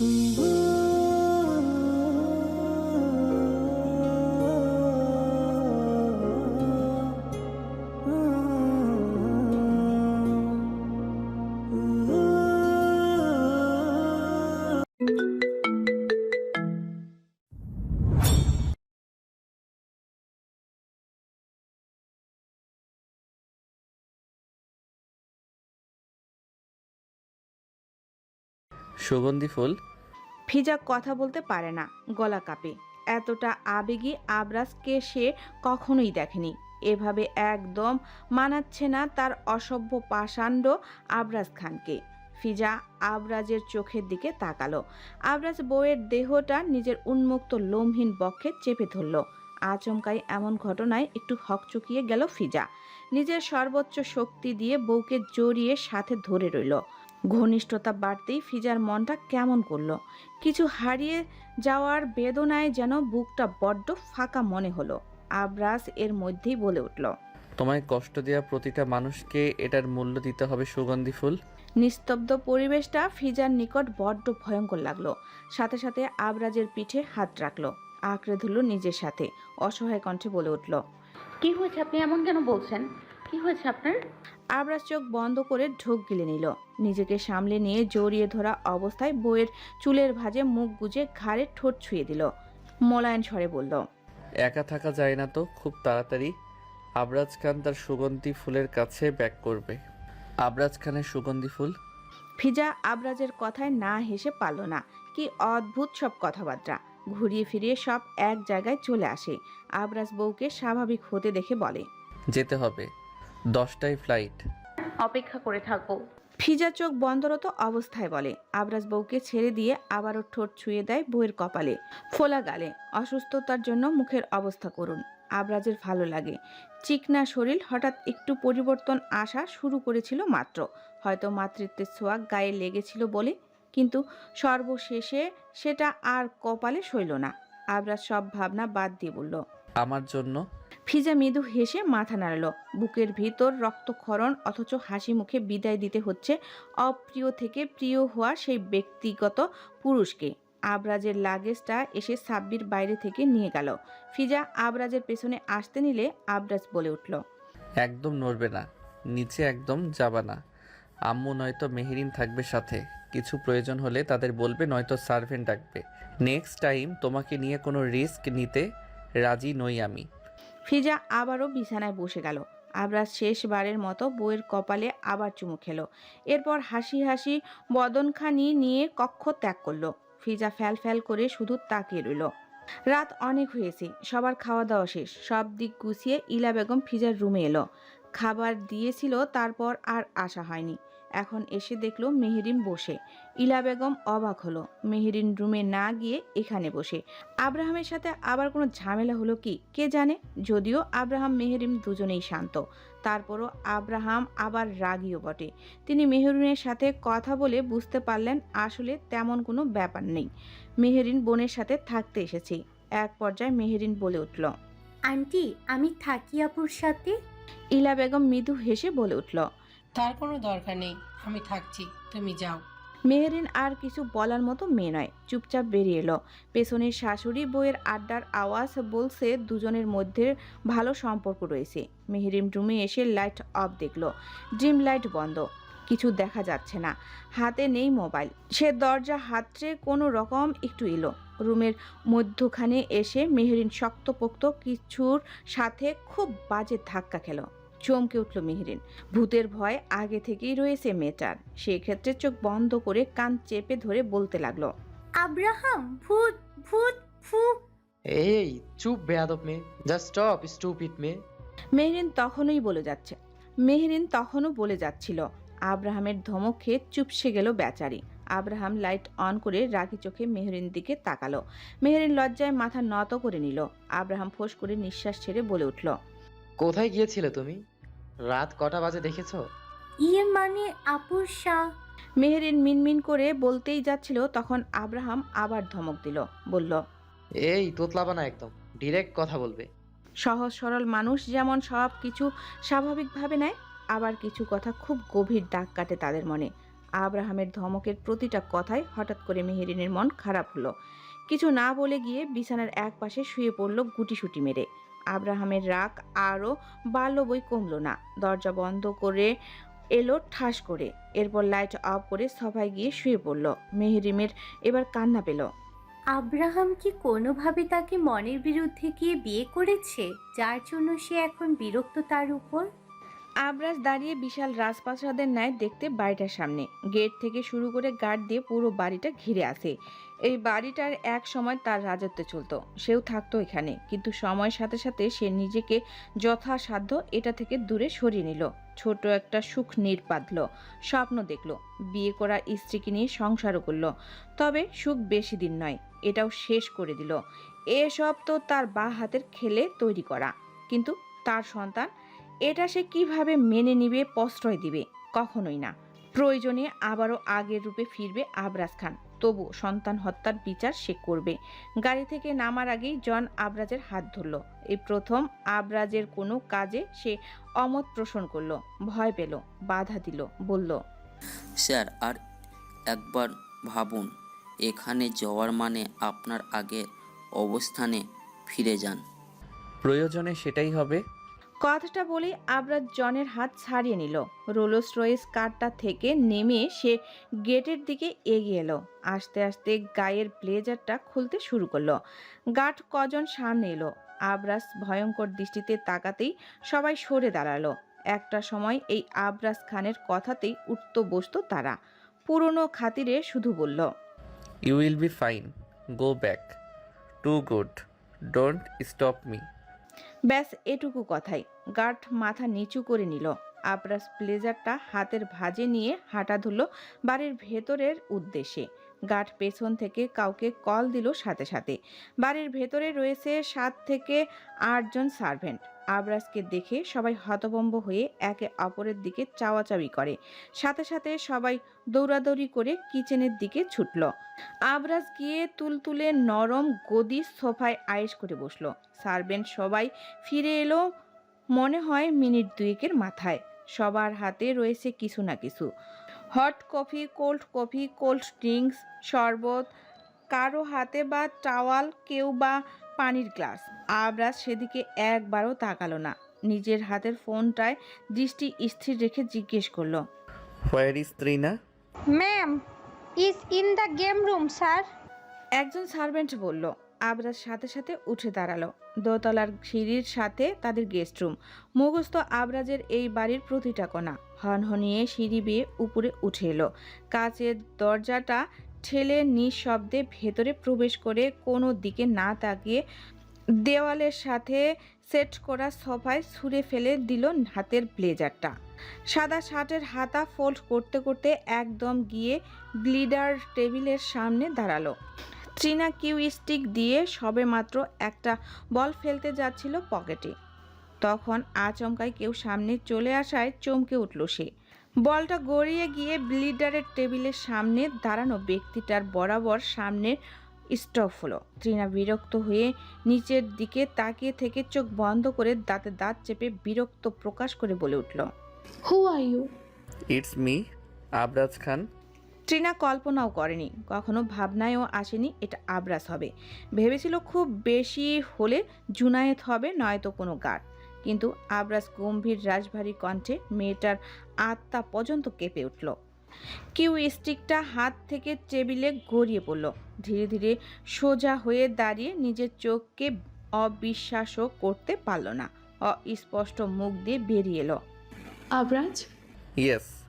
সুগন্ধি ফুল ফিজা কথা বলতে পারে না, গলা কাঁপে। এতটা আবেগী আবরাজকে সে কখনোই দেখেনি। এভাবে একদম মানাচ্ছে না তার অসভ্য পাষাণ্ড আবরাজ খানকে। ফিজা আবরাজের চোখের দিকে তাকালো। আবরাজ বউয়ের দেহটা নিজের উন্মুক্ত লোমহীন বক্ষে চেপে ধরল। আচমকাই এমন ঘটনায় একটু হকচকিয়ে গেল ফিজা। নিজের সর্বোচ্চ শক্তি দিয়ে বউকে জড়িয়ে সাথে ধরে রইল। ঘনিষ্ঠতা বাড়তেই ফিজার মনটা কেমন করল? কিছু হারিয়ে যাওয়ার বেদনায় যেন বুকটা বড্ড ফাঁকা মনে হলো। আবরাজ এর মধ্যেই বলে উঠল তোমায় কষ্ট দেওয়া প্রতিটা মানুষকে এটার মূল্য দিতে হবে সুগন্ধি ফুল। নিস্তব্ধ পরিবেশটা ফিজার নিকট বড্ড ভয়ঙ্কর লাগল। সাথে সাথে আবরাজের পিঠে হাত রাখল। আঁকড়ে ধরলো নিজের সাথে। অসহায় কণ্ঠে বলে উঠল কি হয়েছে? আপনি এমন কেন বলছেন? কি হয়েছে আপনার? আবরাজ চোখ বন্ধ করে ঢোক গিলে নিল। নিজেকে সামলে নিয়ে জড়িয়ে ধরা অবস্থায় বইয়ের চুলের ভাঁজে মুখ গুজে ঘাড়ে ঠোঁট ছুঁয়ে দিল। মোলায়েন স্বরে বলল একা থাকা যায় না তো খুব তাড়াতাড়ি। আবরাজ খান তার সুগন্ধি ফুলের কাছে ব্যাক করবে। আবরাজ খানের সুগন্ধি ফুল? ফিজা আবরাজের কথায় না হেসে পারল না। কি অদ্ভুত সব কথাবার্তা। ঘুরিয়ে ফিরিয়ে সব এক জায়গায় চলে আসে। আবরাজ বউকে স্বাভাবিক হতে দেখে বলে যেতে হবে। দশটায় ফ্লাইট অপেক্ষা করে থাকব ফিজা চোখ বন্ধরত অবস্থায় বলে। আবরাজ বউকে ছেড়ে দিয়ে আবারও ঠোঁট ছুঁয়ে দেয় বউয়ের কপালে। ফোলা গালে। অসুস্থতার জন্য মুখের অবস্থা করুন। আবরাজের ভালো লাগে। চিকনা শরীর হঠাৎ একটু পরিবর্তন আসা শুরু করেছিল মাত্র। হয়তো মাতৃত্বের ছোঁয়া গায়ে লেগেছিল বলে। কিন্তু সর্বশেষে সেটা আর কপালে সইল না। আবরাজ সব ভাবনা বাদ দিয়ে বলল আমার জন্য ফিজা মৃদু হেসে মাথা নাড়ল। বুকের ভিতর রক্তক্ষরণ অথচ হাসি মুখে বিদায় দিতে হচ্ছে অপ্রিয় থেকে প্রিয় হওয়া সেই ব্যক্তিগত পুরুষকে। আবরাজের লাগেজটা এসে সাব্বির বাইরে থেকে নিয়ে গেল। ফিজা আবরাজের পেছনে আসতে নিলে আবরাজ বলে উঠল, একদম নড়বে না, নিচে একদম যাবা না। আম্মু নয়তো মেহেরিন থাকবে সাথে, কিছু প্রয়োজন হলে তাদের বলবে নয়তো সার্ভেন্ট ডাকবে। নেক্সট টাইম তোমাকে নিয়ে কোনো রিস্ক নিতে রাজি নই আমি। ফিজা আবারও বিছানায় বসে গেল। আবরাজ শেষবারের মতো বইয়ের কপালে আবার চুমু খেলো। এরপর হাসি হাসি বদনখানি নিয়ে কক্ষ ত্যাগ করল। ফিজা ফ্যাল ফ্যাল করে শুধু তাকিয়ে রইল। রাত অনেক হয়েছে, সবার খাওয়া দাওয়া শেষ। সব দিক গুছিয়ে ইলা বেগম ফিজার রুমে এলো। খাবার দিয়েছিল, তারপর আর আসা হয়নি। এখন এসে দেখল মেহেরিন বসে। ইলা বেগম অবাক হলো। মেহেরিন রুমে না গিয়ে এখানে বসে। আব্রাহামের সাথে আবার কোনো ঝামেলা হলো কি? কে জানে? যদিও আব্রাহাম মেহেরিম দুজনেই শান্ত। তারপরও আব্রাহাম আবার রাগীও বটে। তিনি মেহরিনের সাথে কথা বলে বুঝতে পারলেন আসলে তেমন কোনো ব্যাপার নেই। মেহেরিন বোনের সাথে থাকতে এসেছি। এক পর্যায়ে মেহেরিন বলে উঠল আন্টি আমি থাকি আপুর সাথে? ইলা বেগম মৃদু হেসে বলে উঠল তার কোনো দরকার নেই, আমি থাকছি, তুমি যাও। মেহেরিন আর কিছু বলার মতো মেয়ে নয়, চুপচাপ বেরিয়ে এলো। পেছনের শাশুড়ি বইয়ের আড্ডার আওয়াজ বলছে দুজনের মধ্যে ভালো সম্পর্ক রয়েছে। মেহেরিন রুমে এসে লাইট অফ দেখল ড্রিম লাইট বন্ধ, কিছু দেখা যাচ্ছে না। হাতে নেই মোবাইল, সে দরজা হাতড়ে কোনো রকম একটু এলো। রুমের মধ্যখানে এসে মেহেরিন শক্তপোক্ত কিছুর সাথে খুব বাজে ধাক্কা খেলো। চমকে উঠল মেহেরিন। ভূতের ভয় আগে থেকেই রয়েছে মেয়েটার। সেক্ষেত্রে চোখ বন্ধ করে কান চেপে ধরে বলতে লাগল আব্রাহাম ভূত ভূত ফু। এই চুপ বেয়াদব মেয়ে। জাস্ট স্টপ স্টুপিড মেয়ে। মেহরিন তখনই বলে যাচ্ছে মেহরিন তখনও বলে যাচ্ছিল আব্রাহামের ধমক খেয়ে চুপসে গেল বেচারি। আব্রাহাম লাইট অন করে রাগি চোখে মেহরিন দিকে তাকালো। মেহরিন লজ্জায় মাথা নত করে নিল। আব্রাহাম ফোঁস করে নিঃশ্বাস ছেড়ে বলে উঠল কোথায় গিয়েছিলে তুমি? রাত কটা বাজে দেখেছ? ইয়ে মানে আপুর সা মেহরিন মিনমিন করে বলতেই যাচ্ছিল তখন আব্রাহাম আবার ধমক দিল বলল এই তোতলাবা না একদম ডিরেক্ট কথা বলবে। সহজ সরল মানুষ যেমন সব কিছু স্বাভাবিকভাবে নেয় আবার কিছু কথা খুব গভীর দাগ কাটে তাদের মনে। আব্রাহামের ধমকের প্রতিটা কথায় হঠাৎ করে মেহেরিনের মন খারাপ হলো। কিছু না বলে গিয়ে বিছানার এক পাশে শুয়ে পড়ল গুটিসুটি মেরে। আব্রাহামের রাগ আরও বাড়ল বই কমলো না। দরজা বন্ধ করে এলো ঠাস করে। এরপর লাইট অফ করে সবাই গিয়ে শুয়ে পড়ল। মেহরিমের এবার কান্না পেল। আব্রাহাম কি কোনোভাবে তাকে মনের বিরুদ্ধে গিয়ে বিয়ে করেছে যার জন্য সে এখন বিরক্ত তার উপর? আবরাজ দাঁড়িয়ে বিশাল রাজপ্রাসাদের ন্যায় দেখতে বাড়িটার সামনে। গেট থেকে শুরু করে গার্ড দিয়ে পুরো বাড়িটা ঘিরে আসে এই বাড়িটার এক সময় তার রাজত্বে চলতো, সেও থাকতো এখানে। কিন্তু সময়ের সাথে সাথে সে নিজেকে যথাসাধ্য এটা থেকে দূরে সরিয়ে নিল। ছোট একটা সুখ নীড় বাঁধল স্বপ্ন দেখল, বিয়ে করা স্ত্রীকে নিয়ে সংসারও করল। তবে সুখ বেশি দিন নয়, এটাও শেষ করে দিল। এসব তো তার বা হাতের খেলে তৈরি করা। কিন্তু তার সন্তান, এটা সে কীভাবে মেনে নিবে, প্রশ্রয় দিবে, কখনোই না। প্রয়োজনে আবারও আগের রূপে ফিরবে আবরাজ খান। তবু সন্তান হত্যার বিচার সে করবে। গাড়ি থেকে নামার আগেই জন আবরাজের হাত ধরল। এই প্রথম আবরাজের কোনো কাজে সে অমত পোষণ করল ভয় পেল বাধা দিল বলল স্যার আর একবার ভাবুন এখানে যাওয়ার মানে আপনার আগের অবস্থানে ফিরে যান। প্রয়োজনে সেটাই হবে। কথাটা বলেই আবরাজ জনের হাত ছাড়িয়ে নিল। রোলস রয়েস কারটা থেকে নেমে সে গেটের দিকে এগিয়ে এলো। আস্তে আস্তে গায়ের ব্লেজারটা খুলতে শুরু করল। গার্ড কজন সামনে এলো। আবরাজ ভয়ঙ্কর দৃষ্টিতে তাকাতেই সবাই সরে দাঁড়াল। একটা সময় এই আবরাজ খানের কথাতেই উঠত বসতো তারা। পুরনো খাতিরে শুধু বলল you will be fine go back to good don't stop me ব্যাস, এটুকু কথাই। গার্ড মাথা নিচু করে নিল। আবরাস ব্লেজারটা হাতের ভাজে নিয়ে হাঁটা ধুলো বাড়ির ভেতরের উদ্দেশ্যে। গার্ড পেছন থেকে কাউকে কল দিল সাথে সাথে। বাড়ির ভেতরে রয়েছে সাত থেকে আটজন সার্ভেন্ট। আবরাজকে দেখে সবাই হতবম্ব হয়ে একে অপরের দিকে চাওয়াচাবি করে। সাথে সাথে সবাই দৌড়াদৌড়ি করে কিচেনের দিকে ছুটল। আবরাজ গিয়ে তুলতুলে নরম গদি সোফায় আয়েশ করে বসল। সার্ভেন্ট সবাই ফিরে এলো মনে হয় মিনিট দুয়েকের মাথায়। সবার হাতে রয়েছে কিছু না কিছু। Hot coffee, cold coffee, cold drinks, শরবত, কারও হাতে বা টাওয়াল, কেউ বা পানির গ্লাস। আবরাজ সেদিকে একবারও তাকালো না। নিজের হাতের ফোনটায় দৃষ্টি স্থির রেখে জিজ্ঞেস করল where is Trina ma'am is in the game room sir একজন সার্ভেন্ট বলল। আবরাজ সাথে সাথে উঠে দাঁড়াল। দোতলার সিঁড়ির সাথে তাদের গেস্ট রুম মুখস্থ আবরাজের এই বাড়ির প্রতিটা কোণা। হনহনিয়ে সিঁড়ি বেয়ে উপরে উঠে এলো। কাচের দরজাটা ঠেলে নিঃশব্দে ভেতরে প্রবেশ করে কোনো দিকে না তাকিয়ে দেওয়ালের সাথে সেট করা সোফায় ছুঁড়ে ফেলে দিল হাতের ব্লেজারটা। সাদা শার্টের হাতা ফোল্ড করতে করতে একদম গিয়ে গ্লিডার টেবিলের সামনে দাঁড়াল। ট্রিনা কিউ স্টিক দিয়ে সবেমাত্র একটা বল ফেলতে যাচ্ছিল পকেটে। তখন আচমকায় কেউ সামনে চলে আসায় চমকে উঠল সে। বলটা গড়িয়ে গিয়ে ব্লিডারের টেবিলের সামনে দাঁড়ানো ব্যক্তিটার বরাবর সামনে স্টপ হলো। ট্রিনা বিরক্ত হয়ে নিচের দিকে তাকিয়ে থেকে চোখ বন্ধ করে দাঁতে দাঁত চেপে বিরক্ত প্রকাশ করে বলে উঠল who are you it's me Abraj Khan Trina কল্পনাও করেনি কখনো ভাবনায়ও আসেনি এটা আবরাজ হবে। ভেবেছিল খুব বেশি হলে জুনায়েত হবে নয়তো কোনো গার্ড। কিন্তু আবরাজ গম্ভীর রাজভারী কণ্ঠে মেয়েটার আত্মা পর্যন্ত কেঁপে উঠল। কিউ স্টিকটা হাত থেকে টেবিলে গড়িয়ে পড়ল। ধীরে ধীরে সোজা হয়ে দাঁড়িয়ে নিজের চোখকে অবিশ্বাসও করতে পারল না। অস্পষ্ট মুখ দিয়ে বেরিয়ে এলো। আবরাজ? ইয়েস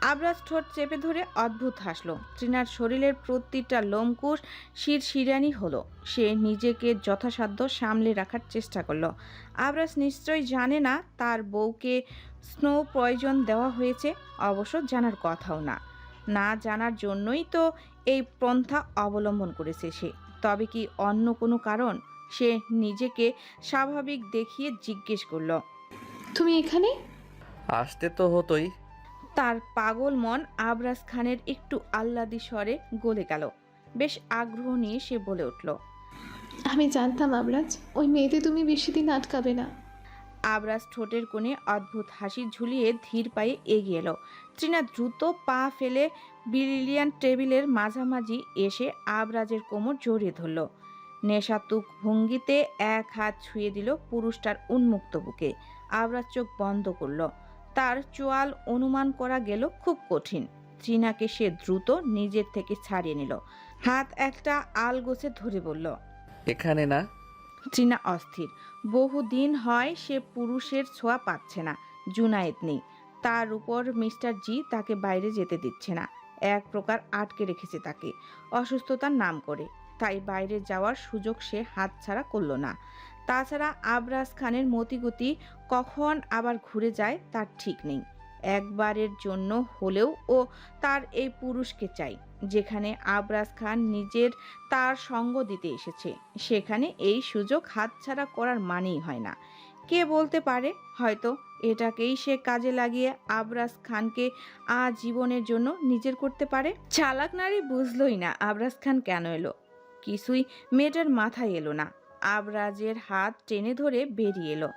আবরাজ ঠোঁট চেপে ধরে অদ্ভুত হাসলো। ট্রিনার শরীরের প্রতিটা লোমকুশ শিরশিরানি হলো। সে নিজেকে যথাসাধ্য সামলে রাখার চেষ্টা করল। আবরাজ নিশ্চয়ই জানে না তার বউকে স্নো প্রয়োজন দেওয়া হয়েছে অবশ্য জানার কথাও না। না জানার জন্যই তো এই পন্থা অবলম্বন করেছে সে। তবে কি অন্য কোনো কারণ? সে নিজেকে স্বাভাবিক দেখিয়ে জিজ্ঞেস করল। তুমি এখানে? আসতে তো হতোই। তার পাগল মন আবরাজ খানের একটু আহ্লাদি স্বরে গলে গেল। বেশ আগ্রহ নিয়ে সে বলে উঠল আমি জানতাম আবরাজ ওই মেয়েতে তুমি বেশি দিন আটকাবে না। আবরাজ ঠোঁটের কোণে অদ্ভুত হাসি ঝুলিয়ে ধীর পায়ে এগিয়ে এলো। ট্রিনা দ্রুত পা ফেলে বিলিয়ন টেবিলের মাঝামাঝি এসে আবরাজের কোমর জড়িয়ে ধরল। নেশাতুক ভঙ্গিতে এক হাত ছুঁয়ে দিল পুরুষটার উন্মুক্ত বুকে। আবরাজ চোখ বন্ধ করল। তার চোয়াল অনুমান করা গেল খুব কঠিন। ট্রিনাকে সে দ্রুত নিজের থেকে ছাড়িয়ে নিল। হাত একটা আল গোছে ধরে বলল এখানে না। চীনা অস্থির। বহুদিন হয় সে পুরুষের ছোঁয়া পাচ্ছে না জুনায়েদ নেই। তার উপর মিস্টার জি তাকে বাইরে যেতে দিচ্ছে না। এক প্রকার আটকে রেখেছে তাকে। অসুস্থতার নাম করে। তাই বাইরে যাওয়ার সুযোগ সে হাতছাড়া করল না। তাছাড়া আবরাজ খানের মতিগতি কখন আবার ঘুরে যায় তার ঠিক নেই। একবারের জন্য হলেও ও তার এই পুরুষকে চাই, যেখানে আবরাজ খান নিজের তার সঙ্গ দিতে এসেছে। সেখানে এই সুযোগ হাতছাড়া করার মানেই হয় না। কে বলতে পারে? হয়তো এটাকেই সে কাজে লাগিয়ে আবরাজ খানকে আজীবনের জন্য নিজের করতে পারে? চালাক নারী বুঝলই না আবরাজ খান কেন এলো। কিছুই মেয়েটার মাথায় এলো না। আবরাজের হাত টেনে ধরে বেরিয়ে এলো।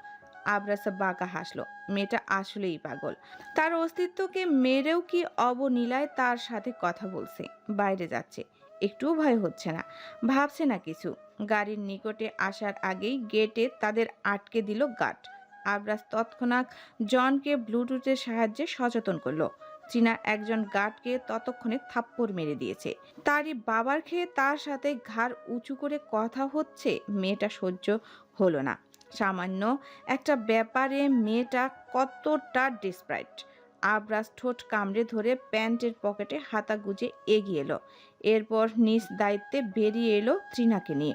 আবরাজ বাঁকা হাসলো। মেয়েটা আসলেই পাগল। তার অস্তিত্বকে মেরেও কি অবনীলায় তার সাথে কথা বলছে। বাইরে যাচ্ছে। একটুও ভয় হচ্ছে না। ভাবছে না কিছু। গাড়ির নিকটে আসার আগেই গেটে তাদের আটকে দিল গার্ড। আবরাজ তৎক্ষণাৎ জনকে ব্লুটুথের সাহায্যে সচেতন করল। চীনা একজন গার্ডকে ততক্ষণে থাপ্পড় মেরে দিয়েছে। তারই বাবার খেয়ে তার সাথে ঘাড় উঁচু করে কথা হচ্ছে, মেয়েটা সহ্য হলো না। সামান্য একটা ব্যাপারে মেয়েটা কতটা ডিসপ্রাইট। আবরাজ ঠোঁট কামড়ে ধরে প্যান্টের পকেটে হাতা গুজে এগিয়ে এলো। এরপর নিজ দায়িত্বে বেরিয়ে এলো ট্রিনাকে নিয়ে।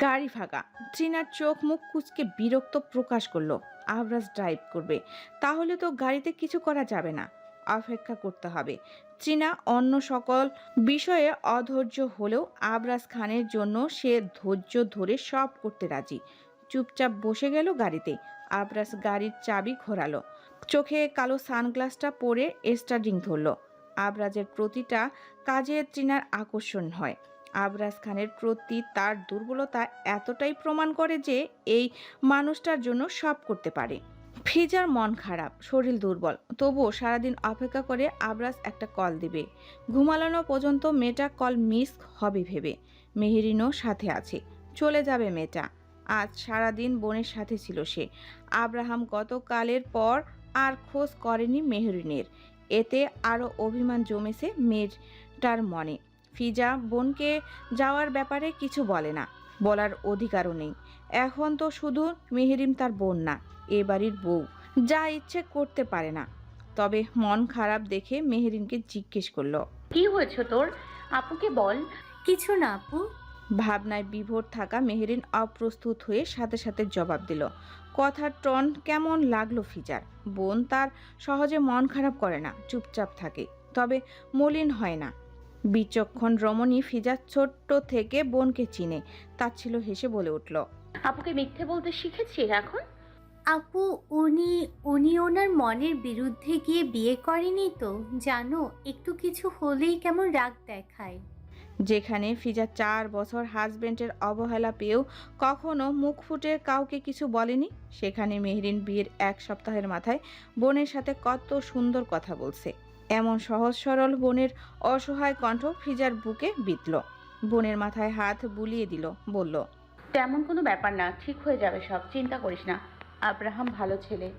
গাড়ি ফাঁকা। ট্রিনার চোখ মুখ কুচকে বিরক্ত প্রকাশ করল। আবরাজ ড্রাইভ করবে। তাহলে তো গাড়িতে কিছু করা যাবে না। অপেক্ষা করতে হবে। চীনা অন্য সকল বিষয়ে অধৈর্য হলেও আবরাজ খানের জন্য সে ধৈর্য ধরে সব করতে রাজি। চুপচাপ বসে গেল গাড়িতে। আবরাজ গাড়ির চাবি ঘোরালো। চোখে কালো সানগ্লাসটা পরে স্টার্টিং ধরলো। আবরাজের প্রতিটা কাজে ট্রিনার আকর্ষণ হয়। আবরাজ খানের প্রতি তার দুর্বলতা এতটাই প্রমাণ করে যে এই মানুষটার জন্য সব করতে পারে। ফিজার মন খারাপ, শরীর দুর্বল। তবুও সারাদিন অপেক্ষা করে আবরাজ একটা কল দিবে। ঘুমালানো পর্যন্ত মেয়েটা কল মিস হবে ভেবে। মেহেরিনও সাথে আছে। চলে যাবে মেয়েটা। আজ সারাদিন বোনের সাথে ছিল সে। আব্রাহাম গতকালের পর আর খোঁজ করেনি মেহরিনের। এতে আরও অভিমান জমেছে মেয়েটার মনে। ফিজা বোনকে যাওয়ার ব্যাপারে কিছু বলে না। বলার অধিকারও নেই। এখন তো শুধু মেহেরিম তার বোন না। এ বাড়ির বউ। যা ইচ্ছে করতে পারে না। তবে মন খারাপ দেখে মেহেরিনকে জিজ্ঞেস করল কি হয়েছে তোর? আপুকে বল। কিছু না আপু। ভাবনায় বিভোর থাকা মেহেরিন অপ্রস্তুত হয়ে সাথে সাথে জবাব দিল কথার টন কেমন লাগল ফিজার। বোন তার সহজে মন খারাপ করে না চুপচাপ থাকে। তবে মলিন হয় না। বিচক্ষণ রমণী ফিজার ছোট্ট থেকে বোনকে চিনে তা ছিল হেসে বলে উঠল আপুকে মিথ্যে বলতে শিখেছি এখন? আপু উনি উনি ওনার মনের বিরুদ্ধে গিয়ে বিয়ে করেনি তো? জানো একটু কিছু হলেই কেমন রাগ দেখায়। যেখানে ফিজা চার বছর হাজবেন্ডের অবহেলা পেয়েও কখনো মুখ ফুটে কাউকে কিছু বলেনি সেখানে মেহরিন বিয়ের এক সপ্তাহের মাথায় বোনের সাথে কত সুন্দর কথা বলছে। এমন সহজ সরল বোনের অসহায় কণ্ঠ ফিজার বুকে বিতল বোনের মাথায় হাত বুলিয়ে দিল বলল তেমন কোনো ব্যাপার না ঠিক হয়ে যাবে সব চিন্তা করিস না। আব্রাহাম ভালো ছেলে।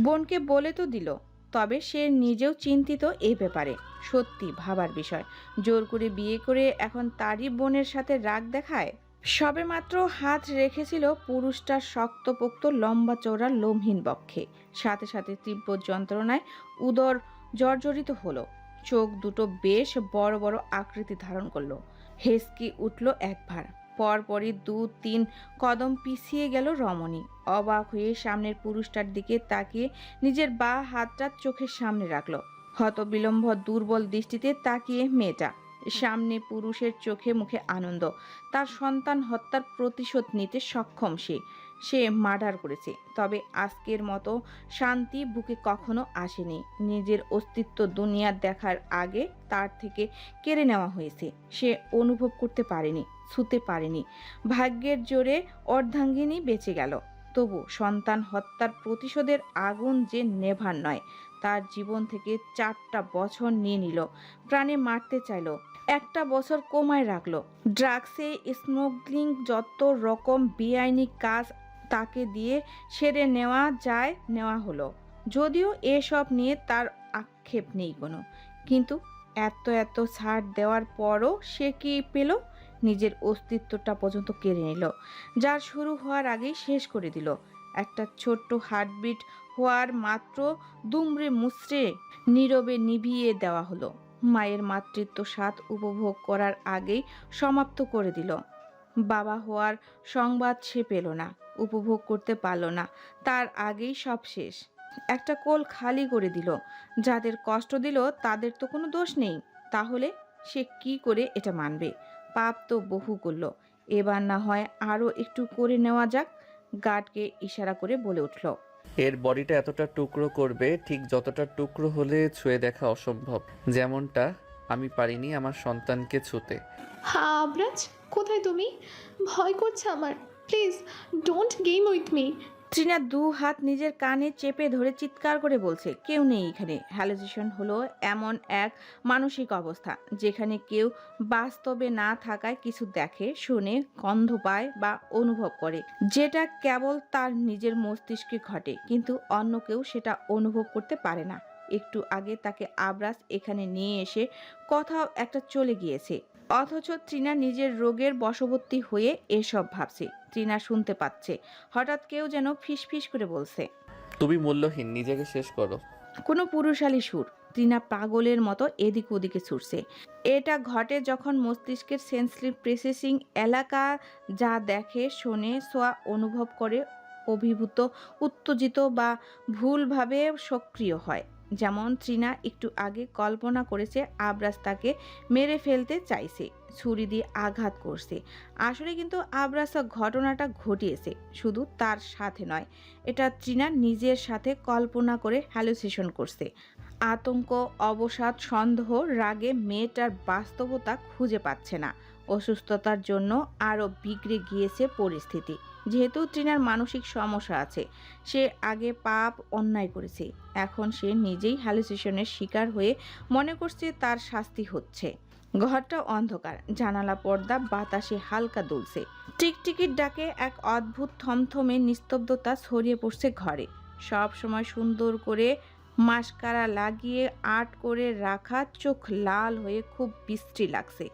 বোনকে বলে তো দিল, তবে সে নিজেও চিন্তিত এই ব্যাপারে। সত্যি ভাবার বিষয়। জোর করে বিয়ে করে এখন তারই বোনের সাথে রাগ দেখায়? সবেমাত্র হাত রেখেছিল পুরুষটার শক্তপোক্ত লম্বা চৌড়া লোমহীন বক্ষে। সাথে সাথে তীব্র যন্ত্রণায় উদর জর্জরিত হলো। চোখ দুটো বেশ বড় বড় আকৃতি ধারণ করল। হেসকি উঠল একবার। পরপরই দু, তিন কদম পিছিয়ে গেল রমণী। অবাক হয়ে সামনের পুরুষটার দিকে তাকিয়ে নিজের বা হাতটা চোখের সামনে রাখল। হত বিলম্ব দুর্বল দৃষ্টিতে তাকিয়ে মেয়েটা। সামনে পুরুষের চোখে মুখে আনন্দ। তার সন্তান হত্যার প্রতিশোধ নিতে সক্ষম সে। সে মার্ডার করেছে। তবে আজকের মতো শান্তি বুকে কখনো আসেনি। নিজের অস্তিত্ব দুনিয়া দেখার আগে তার থেকে কেড়ে নেওয়া হয়েছে। সে অনুভব করতে পারেনি। ছুতে পারেনি। ভাগ্যের জোরে অর্ধাঙ্গিনী বেঁচে গেল। তবু সন্তান হত্যার প্রতিশোধের আগুন যে নেভার নয়, তার জীবন থেকে চারটা বছর নিয়ে নিল। প্রাণে মারতে চাইলো। একটা বছর কমায় রাখল। ড্রাগসে স্মগলিং যত রকম বেআইনি কাজ তাকে দিয়ে সেরে নেওয়া যায়, নেওয়া হলো। যদিও এসব নিয়ে তার আক্ষেপ নেই কোনো। কিন্তু এত এত ছাড় দেওয়ার পরও সে কি পেল? নিজের অস্তিত্বটা পর্যন্ত কেড়ে নিল, যার শুরু হওয়ার আগেই শেষ করে দিল। একটা ছোট্ট হার্টবিট হওয়ার মাত্র দুমড়ে মুচড়ে নীরবে নিভিয়ে দেওয়া হলো। মায়ের মাতৃত্ব স্বাদ উপভোগ করার আগেই সমাপ্ত করে দিল। বাবা হওয়ার সংবাদ সে পেল না, উপভোগ করতে পারল না, তার আগেই সব শেষ। একটা কোল খালি করে দিল, যাদের কষ্ট দিল তাদের তো কোনো দোষ নেই, তাহলে সে কি করে এটা মানবে? পাপ তো বহু করল এবার না হয় আরও একটু করে নেওয়া যাক গার্ডকে ইশারা করে বলে উঠল। এর বডিটা এতটা টুকরো করবে ঠিক যতটা টুকরো হলে ছুঁয়ে দেখা অসম্ভব। যেমনটা আমি পারিনি আমার সন্তানকে ছুঁতে। হ্যাঁ আবরাজ কোথায় তুমি? ভয় করছে আমার। Please don't game with me Trina দু হাত নিজের কানে চেপে ধরে চিৎকার করে বলছে, কেউ নেই এখানে। হ্যালোজেশন হলো এমন এক মানসিক অবস্থা, যেখানে কেউ বাস্তবে না থাকায় কিছু দেখে, শুনে, গন্ধ পায় বা অনুভব করে। যেটা কেবল তার নিজের মস্তিষ্কে ঘটে, কিন্তু অন্য কেউ সেটা অনুভব করতে পারে না। একটু আগে তাকে আবরাজ এখানে নিয়ে এসে কোথাও একটা চলে গিয়েছে। অথচ ট্রিনা নিজের রোগের বশবর্তী হয়ে এসব ভাবছে। ট্রিনা শুনতে পাচ্ছে। হঠাৎ কেউ যেন ফিস ফিস করে বলছে। তুমি মূল্যহীন নিজেকে শেষ করো। কোনো পুরুষালী সুর। ট্রিনা পাগলের মতো এদিক ওদিকে ছুটছে। এটা ঘটে যখন মস্তিষ্কের সেন্সিটিভ প্রসেসিং এলাকা যা দেখে শোনে সোয়া অনুভব করে অভিভূত উত্তেজিত বা ভুলভাবে সক্রিয় হয়। যেমন ত্রিনা একটু আগে কল্পনা করেছে আবরাজ তাকে মেরে ফেলতে চাইছে, ছুরি দিয়ে আঘাত করছে। আসলে কিন্তু আবরাজ ঘটনাটা ঘটিয়েছে, শুধু তার সাথে নয়, এটা ত্রিনা নিজের সাথে কল্পনা করে হ্যালুসিনেশন করছে। আতঙ্ক, অবসাদ, সন্দেহ, রাগে মেয়েটার বাস্তবতা খুঁজে পাচ্ছে না। অসুস্থতার জন্য আরও বিগড়ে গিয়েছে পরিস্থিতি। যেহেতু ট্রিনার মানসিক সমস্যা আছে, সে আগে পাপ অন্যায় করেছে। এখন সে নিজেই হ্যালুসিনেশনের শিকার হয়ে মনে করছে তার শাস্তি হচ্ছে। ঘরটা অন্ধকার, জানালা, পর্দা, বাতাসে হালকা দুলছে। টিকটিকির ডাকে এক অদ্ভুত থমথমে নিস্তব্ধতা ছড়িয়ে পড়ছে ঘরে। সব সময় সুন্দর করে মাস্কারা লাগিয়ে আর্ট করে রাখা, চোখ লাল হয়ে খুব বিশ্রী লাগছে।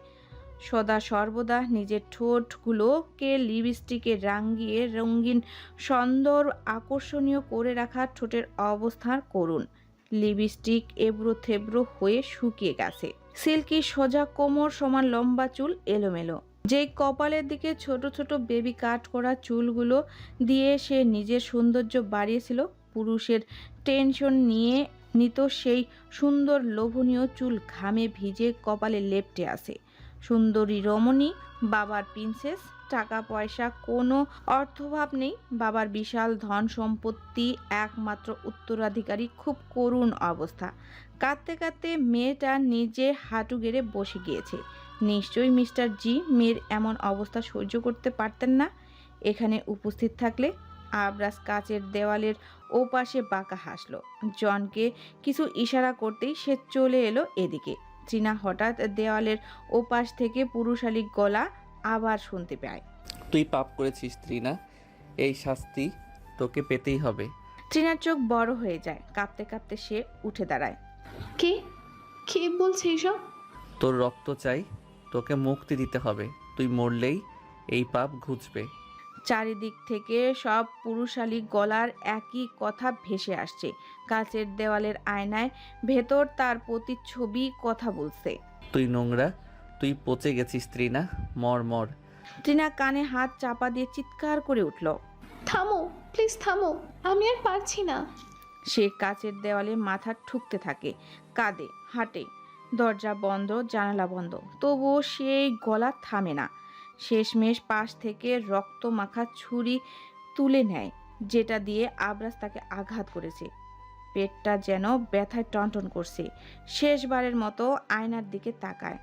সদা সর্বদা নিজের ঠোঁটগুলোকে লিপস্টিকে রাঙিয়ে রঙিন সুন্দর আকর্ষণীয় করে রাখা ঠোঁটের অবস্থান করুন। লিপস্টিক এবড়ো থেবড়ো হয়ে শুকিয়ে গেছে। সিল্কি সোজা কোমর সমান লম্বা চুল এলোমেলো। যেই কপালের দিকে ছোট ছোট বেবি কাট করা চুলগুলো দিয়ে সে নিজের সৌন্দর্য বাড়িয়েছিল, পুরুষের টেনশন নিয়ে নিত সেই সুন্দর লোভনীয় চুল ঘামে ভিজে কপালে লেপটে আসে সুন্দরী রমণী, বাবার প্রিন্সেস টাকা পয়সা কোনো অর্থভাব নেই। বাবার বিশাল ধন সম্পত্তি একমাত্র উত্তরাধিকারী, খুব করুণ অবস্থা। কাঁদতে কাঁদতে মেয়েটা নিজে হাঁটু গেড়ে বসে গিয়েছে। নিশ্চয়ই মিস্টার জি, মেয়ের এমন অবস্থা সহ্য করতে পারতেন না। এখানে উপস্থিত থাকলে আবরাজ কাচের দেওয়ালের ওপাশে বাঁকা হাসলো। জনকে কিছু ইশারা করতেই সে চলে এলো এদিকে। চীনা হঠাৎ দেওয়ালের ওপাশ থেকে পুরুষালী গলা আবার শুনতে পায়। তুই পাপ করেছিস ত্রিনা। এই শাস্তি তোকে পেতেই হবে। ট্রিনার চোখ বড় হয়ে যায় কাঁপতে কাঁপতে সে উঠে দাঁড়ায়। কে? কে বলছে এসব তোর রক্ত চাই তোকে মুক্তি দিতে হবে। তুই মরলেই এই পাপ ঘুচবে। চারিদিক থেকে সব পুরুষালী গলার একই কথা ভেসে আসছে। কাচের দেওয়ালের আয়নায় ভেতর তার প্রতিচ্ছবি কথা বলছে। তুই নোংরা তুই পচে গেছিস ত্রিনা মর মর। ট্রিনা কানে হাত চাপা দিয়ে চিৎকার করে উঠল। থামো প্লিজ থামো আমি আর পারছি না। সে কাচের দেওয়ালে মাথা ঠুকতে থাকে কাঁদে হাঁটে। দরজা বন্ধ জানালা বন্ধ তবুও সেই গলা থামে না। শেষমেশ পাশ থেকে রক্ত মাখা ছুরি তুলে নেয়, যেটা দিয়ে আবরাজ তাকে আঘাত করেছে। পেটটা যেন ব্যথায় টনটন করছে। শেষবারের মতো আয়নার দিকে তাকায়।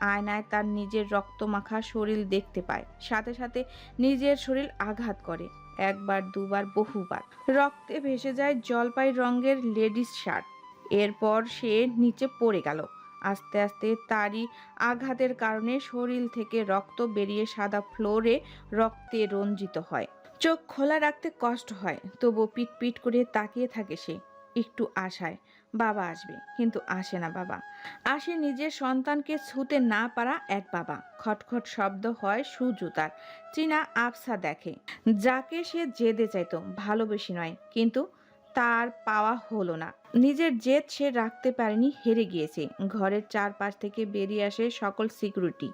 আয়নায় তার নিজের রক্ত রক্তমাখা শরীর দেখতে পায়। সাথে সাথে নিজের শরীর আঘাত করে। একবার, দুবার, বহুবার। রক্তে ভেসে যায় জলপাই রঙের লেডিস শার্ট। এরপর সে নিচে পড়ে গেল। আস্তে আস্তে তারই আঘাতের কারণে শরীর থেকে রক্ত বেরিয়ে সাদা ফ্লোরে রক্তে রঞ্জিত হয়। চোখ খোলা রাখতে কষ্ট হয় তবু পিট পিট করে তাকিয়ে থাকে সে। একটু আশায়, বাবা আসবে, কিন্তু আসে না বাবা। আসে নিজের সন্তানকে ছুতে না পারা এক বাবা। খটখট শব্দ হয় সুজুতার চীনা আফসা দেখে, যাকে সে জেদে চাইতো, ভালোবেসে নয়, কিন্তু তার পাওয়া হলো না। নিজের জেদ সে রাখতে পারেনি, হেরে গিয়েছে। ঘরের চারপাশ থেকে বেরিয়ে আসে সকল সিকিউরিটি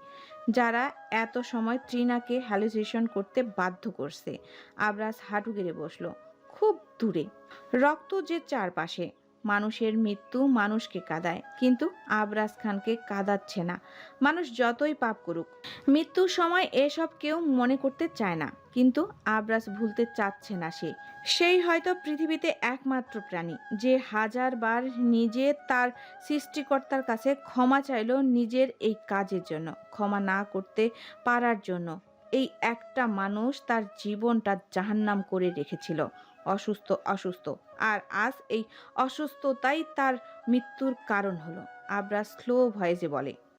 যারা এত সময় ত্রিনাকে হ্যালুসিনেশন করতে বাধ্য করছে। আবরাজ হাঁটু গেড়ে বসল, খুব দূরে। রক্ত যে চারপাশে, মানুষের মৃত্যু মানুষকে কাঁদায়, কিন্তু আবরাজ খানকে কাঁদাচ্ছে না। মানুষ যতই পাপ করুক, মৃত্যুর সময় এসব কেউ মনে করতে চায় না। কিন্তু আবরাজ ভুলতে চাচ্ছে না সে। সেই হয়তো পৃথিবীতে একমাত্র প্রাণী, যে হাজারবার নিজে তার সৃষ্টিকর্তার কাছে ক্ষমা চাইল নিজের এই কাজের জন্য, ক্ষমা না করতে পারার জন্য। এই একটা মানুষ তার জীবনটা জাহান্নাম করে রেখেছিল, অসুস্থ অসুস্থ। আর আজ এই অসুস্থতাই তার মৃত্যুর কারণ হলো আবরাজ স্লো ভয়েসে বলে।